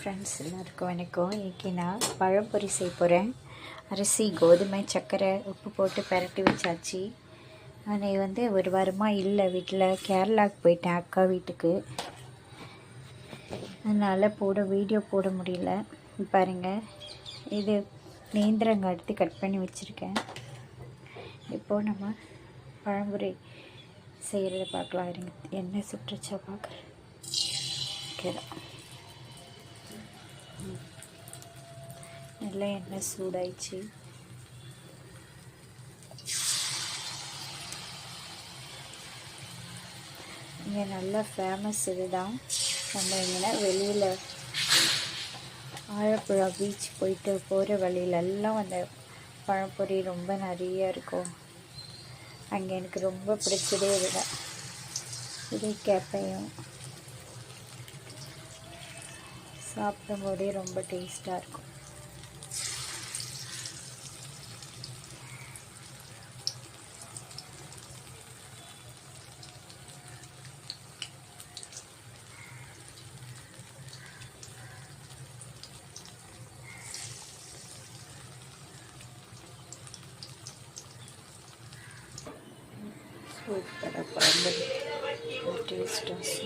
Friends எல்லாருக்கும் வணக்கம். இன்றைக்கி நான் பழம்பொரி செய்ய போகிறேன் அரிசி கோதுமை சர்க்கரை உப்பு போட்டு பரட்டி வச்சாச்சு. நான் வந்து ஒரு வாரமாக இல்லை வீட்டில் கேரளாவுக்கு போயிட்டேன் அக்கா வீட்டுக்கு. அதனால் போட வீடியோ போட முடியல. பாருங்கள் இது நேந்திரங்க எடுத்து கட் பண்ணி வச்சுருக்கேன். இப்போது நம்ம பழம்பொரி செய்கிறத பார்க்கலாம். இருங்க என்ன சுற்றுச்சா பார்க்குறேன். ஓகே நல்லா எண்ணெய் சூடாயிடுச்சு. இங்கே நல்லா ஃபேமஸ் இதுதான். நம்ம இங்கே வெளியில் ஆழப்புழா பீச் போயிட்டு போகிற வழியிலெல்லாம் அந்த பழப்பொரி ரொம்ப நிறைய இருக்கும். அங்கே எனக்கு ரொம்ப பிடிச்சதே இதுதான். இது கேப்பையும் சாப்பிடும்போதே ரொம்ப டேஸ்ட்டாக இருக்கும். hope that our family will taste us.